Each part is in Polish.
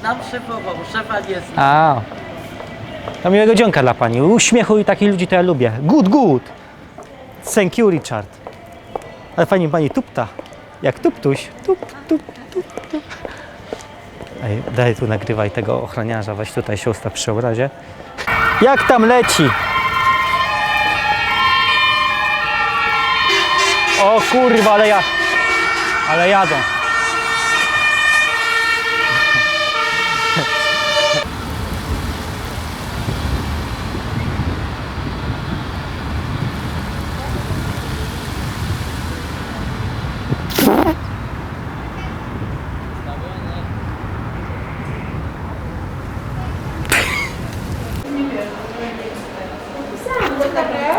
Znam szefową, szefa nie znam. A. To miłego dzionka dla pani. Uśmiechu i takich ludzi to ja lubię. Good, good. Thank you, Richard. Ale fajnie pani tupta. Jak tuptuś. Tup, tup, tup, tup. Ej, daj tu nagrywaj tego ochroniarza. Weź tutaj się ustaw przy obrazie. Jak tam leci? O kurwa, ale ja... Ale jadą.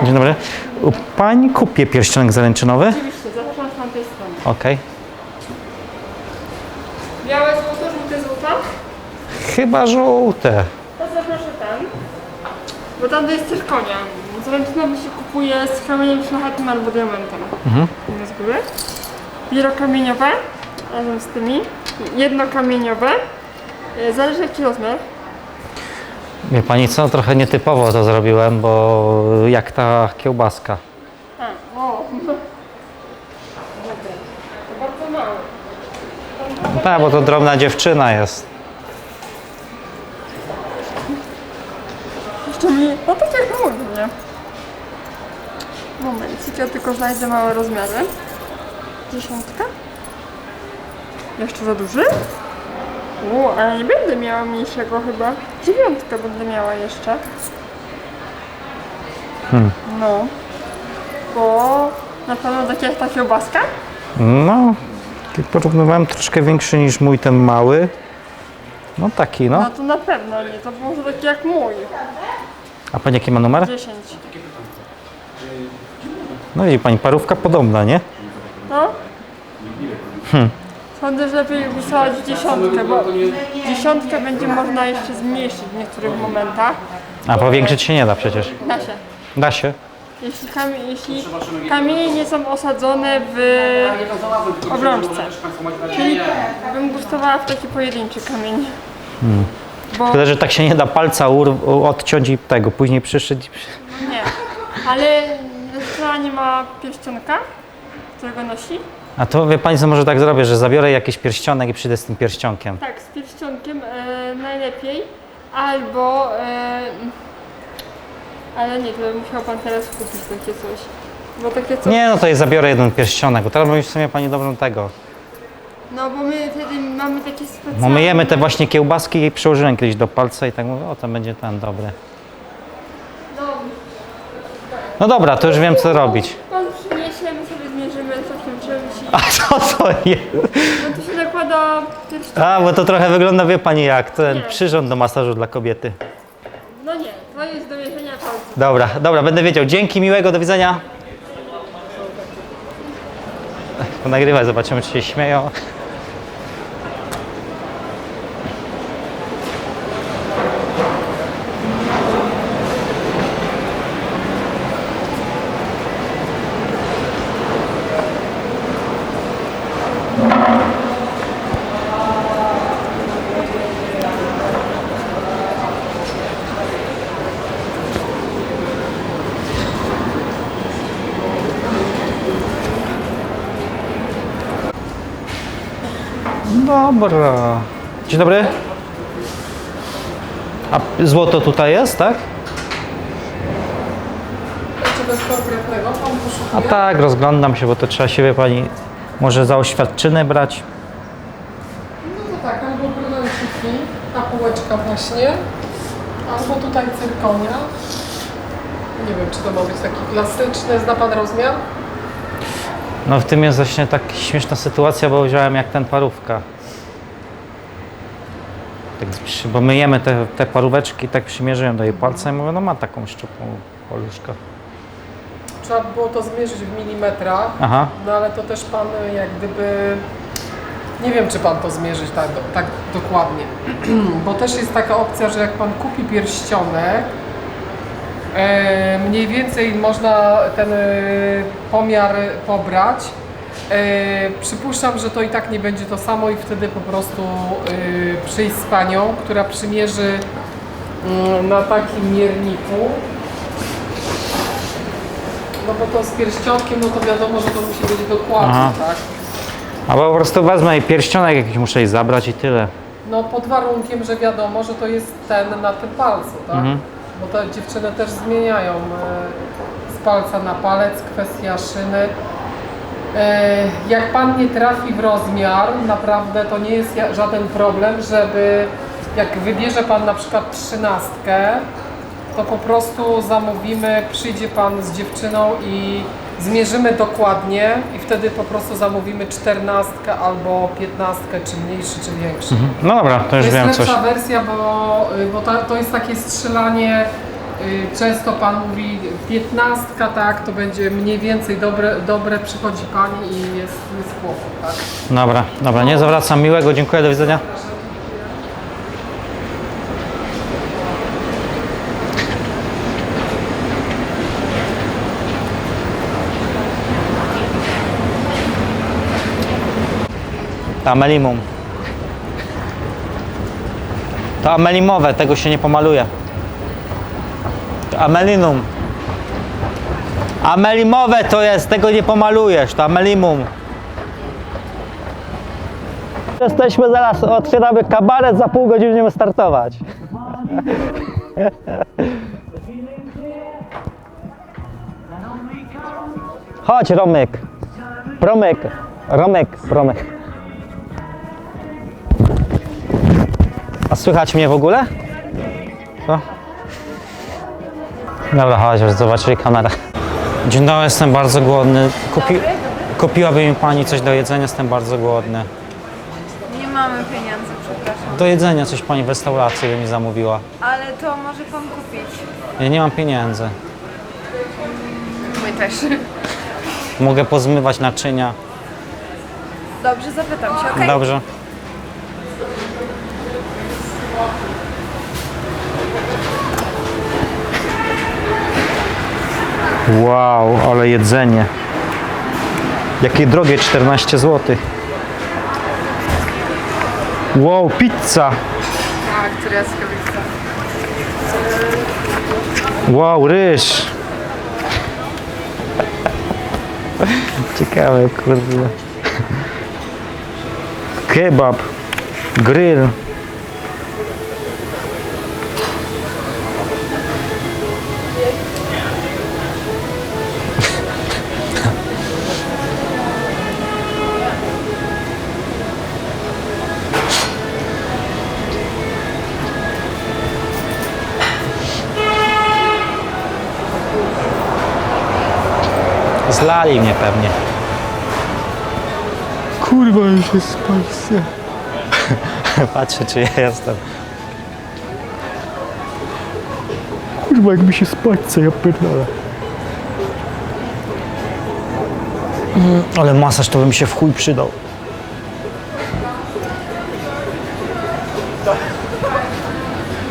Dzień dobry. U Pani kupię pierścionek zaręczynowy? Oczywiście, zapraszam z tamtej strony. Okej. Białe złoto, żółte złoto? Chyba żółte. To zaproszę ten. Bo tam to jest cyrkonia. Zręcznowy się kupuje z kamieniem szlachetnym albo diamentem. Mhm. Z góry. Wielokamieniowe, razem z tymi. Jednokamieniowe. E, Zależy jaki rozmiar. Wie Pani co? Trochę nietypowo to zrobiłem, bo jak ta kiełbaska. A, o. To bardzo mało. No tak, bo to drobna dziewczyna jest. Jeszcze mi, no tak jak mówię, nie? Momencik, ja tylko znajdę małe rozmiary. Dziesiątka? Jeszcze za duży? U, ale nie będę miała mniejszego chyba. Dziewiątkę będę miała jeszcze. No. Bo na pewno takie jak ta kiełbaska? No, porównywałem troszkę większy niż mój ten mały. No taki, No no. to na pewno nie, to może taki jak mój. A Pani jaki ma numer? 10. No i Pani parówka podobna, nie? No. Sądzę, że lepiej wysłać dziesiątkę, bo dziesiątkę będzie można jeszcze zmniejszyć w niektórych momentach. A powiększyć się nie da przecież. Da się. Da się. Jeśli, kamie, jeśli kamienie nie są osadzone w obrączce. Czyli bym gustowała w taki pojedynczy kamień. Bo Tyle, że tak się nie da palca odciąć i tego, później przyszyć. nie. Ale strona nie ma pierścionka, którego nosi. A to wie Pani co, może tak zrobię, że zabiorę jakiś pierścionek i przyjdę z tym pierścionkiem. Tak, z pierścionkiem e, najlepiej. Albo. E, ale nie, to by musiał pan teraz kupić takie coś. Bo takie coś. Nie, no to ja zabiorę jeden pierścionek, bo teraz będzie w sumie Pani dobrą tego. No bo my wtedy mamy takie specjalne. Bo my jemy te właśnie kiełbaski i przyłożyłem kiedyś do palca i tak mówię, o to będzie ten dobry. No, No dobra, to już wiem co robić. pan przyniesie, my sobie czymś. i- A co to jest? No to się nakłada pierścionek. A, bo to trochę wygląda, wie Pani jak, ten Nie. przyrząd do masażu dla kobiety. No nie, to jest do mierzenia palców. Dobra, dobra, będę wiedział. Dzięki, miłego, do widzenia. Ponagrywaj, zobaczymy czy się śmieją. Dobra. Dzień dobry. A złoto tutaj jest, tak? Czegoś konkretnego pan poszukuje? A tak, rozglądam się, bo to trzeba się, wie pani, może za oświadczynę brać. No to tak, albo brylanciki, ta półeczka właśnie, albo tutaj cyrkonia. Nie wiem, czy to ma być taki klasyczny, zna pan rozmiar? No w tym jest właśnie tak śmieszna sytuacja, bo wziąłem jak ten parówka. Tak, bo my jemy te, te paróweczki, tak przymierzyłem do jej palca i mówię, no ma taką szczupłą poluszkę. Trzeba było to zmierzyć w milimetrach, Aha, no ale to też pan y, jak gdyby... Nie wiem, czy pan to zmierzyć tak, do- tak dokładnie, bo też jest taka opcja, że jak pan kupi pierścionek, e, mniej więcej można ten e, pomiar pobrać przypuszczam, że to i tak nie będzie to samo i wtedy po prostu e, przyjść z panią, która przymierzy mm, na takim mierniku. No bo to z pierścionkiem, no to wiadomo, że to musi być dokładnie, Aha. tak? Albo po prostu wezmę i pierścionek jakiś muszę jej zabrać i tyle. No pod warunkiem, że wiadomo, że to jest ten na tym palcu, tak? Bo te dziewczyny też zmieniają e, z palca na palec, kwestia szyny. E, jak Pan nie trafi w rozmiar, naprawdę to nie jest żaden problem, żeby jak wybierze Pan na przykład trzynastkę, to po prostu zamówimy, przyjdzie Pan z dziewczyną i zmierzymy dokładnie i wtedy po prostu zamówimy czternastkę albo piętnastkę, czy mniejszy, czy większy. No dobra, to już To jest wiem lepsza coś. wersja, bo, y, bo ta, to jest takie strzelanie. Y, Często pan mówi 15, tak, to będzie mniej więcej dobre, dobre przychodzi pani i jest, jest kłopot, tak? Dobra, dobra, nie zawracam. Miłego, dziękuję, do widzenia. Amelimum. To amelimowe, tego się nie pomaluje. Amelinum. Amelimowe to jest, tego nie pomalujesz, to amelimum. Jesteśmy zaraz, otwieramy kabaret, za pół godziny będziemy startować. Chodź Romek. Promek. Romek, Promek. A słychać mnie w ogóle? Co? Dobra, chodź, już zobaczyli kamerę. Dzień dobry, jestem bardzo głodny. Kupi... Kupiłaby mi pani coś do jedzenia, jestem bardzo głodny. Nie mamy pieniędzy, przepraszam. Do jedzenia coś pani w restauracji by mi zamówiła. Ale to może pan kupić. Ja nie mam pieniędzy. My też. Mogę pozmywać naczynia. Dobrze, zapytam się, okej? Dobrze. Wow, ale jedzenie. Jakie drogie 14 zł. Wow, pizza. Tak, turecka pizza. Wow, ryż. Ciekawe, kurde. Kebab, grill. Zlali mnie pewnie. Kurwa, już jest spicy. Patrzę, czy ja jestem. Kurwa, jak mi się spać, co ja pierdolę. Mm, Ale masaż to by mi się w chuj przydał.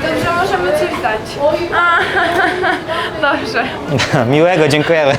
Dobrze, możemy coś dać. A, Dobrze. Miłego, dziękujemy.